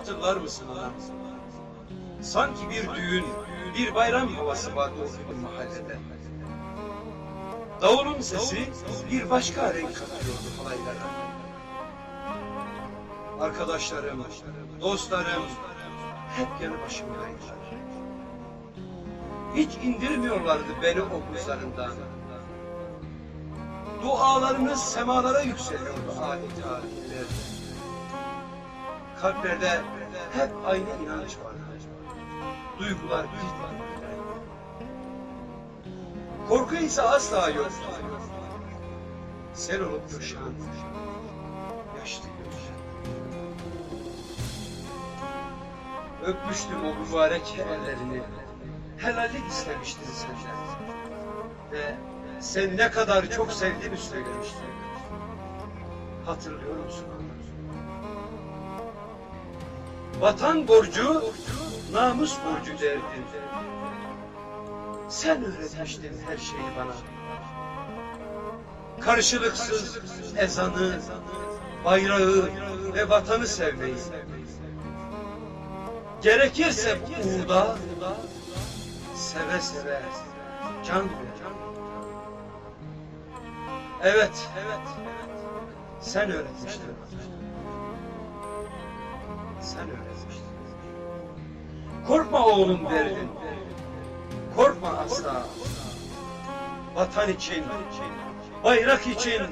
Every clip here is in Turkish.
hatırlar mısın anam? Sanki bir düğün, bir bayram havası vardı o gün mahallede. Davulun sesi bir başka renk katıyordu halaylara. Arkadaşlarım, dostlarım hep yanı başımdaydılar. Hiç indirmiyorlardı beni omuzlarından. Dualarımız semalara yükseliyordu adeta. Kalplerde hep aynı inanç vardı. Duygular bir Korku ise asla yoktu. Sel olup coşan, yaşlı. Öpmüştüm o mübarek ellerini. Helallik istemiştin senden. Ve sen ne kadar çok sevdiğimi söylemiştin. Hatırlıyor musun? Vatan borcu, namus borcu derdin. Sen öğretmiştin her şeyi bana. Karşılıksız ezanı, bayrağı ve vatanı sevmeyi. Gerekirse bu uğurda seve seve can ver. Evet, sen öğretmiştin. Sen öğretmiştin. Korkma oğlum derdin. Korkma asla. Vatan için, bayrak için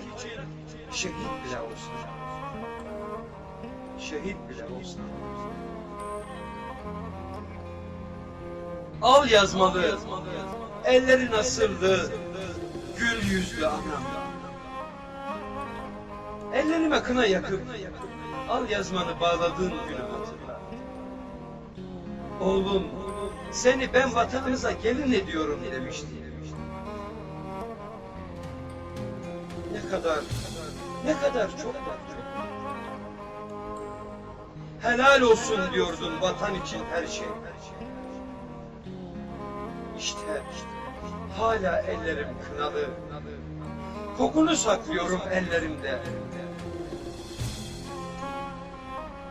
şehit bile olsan. Şehit bile olsan. Al yazmalı, elleri nasıldı, gül yüzlü anam. Ellerime kına yakıp, al yazmanı bağladığın günü hatırla. Oğlum, seni ben vatanımıza gelin ediyorum demişti. Ne kadar, ne kadar çok. Helal olsun diyordun vatan için her şey. İşte, hala ellerim kınalı. Kokunu saklıyorum ellerimde.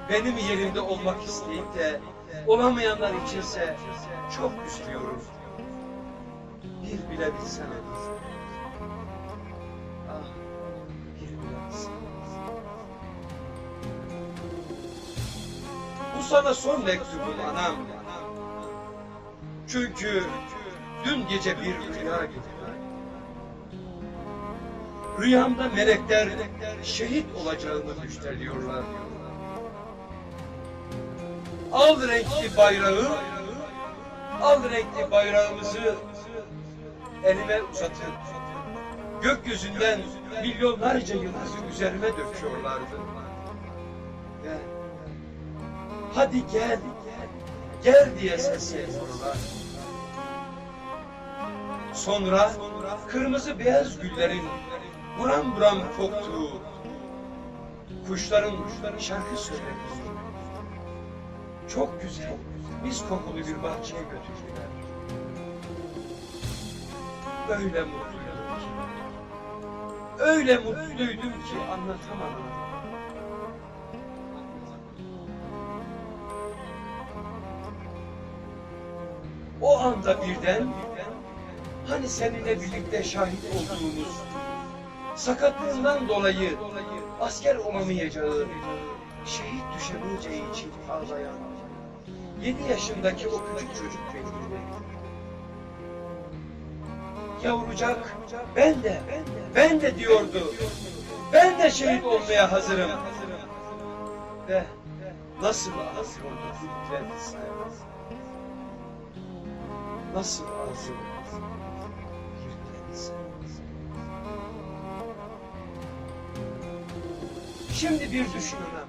Benim yerimde olmak isteyip de olamayanlar içinse çok üzülüyorum. Bir bile bilsen. Ah, bir bile bilsen. Bu sana son mektubum anam. Çünkü dün gece bir rüya gibi. Rüyamda melekler şehit olacağımı müjdeliyorlar. Al renkli bayrağı, al renkli bayrağımızı elime uzatıp gökyüzünden milyonlarca yıldızı üzerime döküyorlardı. Hadi gel, gel diye sesleniyorlar. Sonra kırmızı beyaz güllerin buram buram koktuğu, kuşların şarkı söylediği, çok güzel, mis kokulu bir bahçeye götürdüler. Öyle mutluydum ki, öyle mutluydum ki anlatamam. O anda birden, hani seninle birlikte şahit olduğumuz, sakatlığından dolayı asker olamayacağı, şehit düşemeyeceği için ağlayan, yedi yaşındaki o küçük çocuk bekledi. Yavrucak, ben de, ben de diyordu. Ben de şehit olmaya hazırım. Ve nasıl Fikret Nasıl Fikret Şimdi bir düşün anam.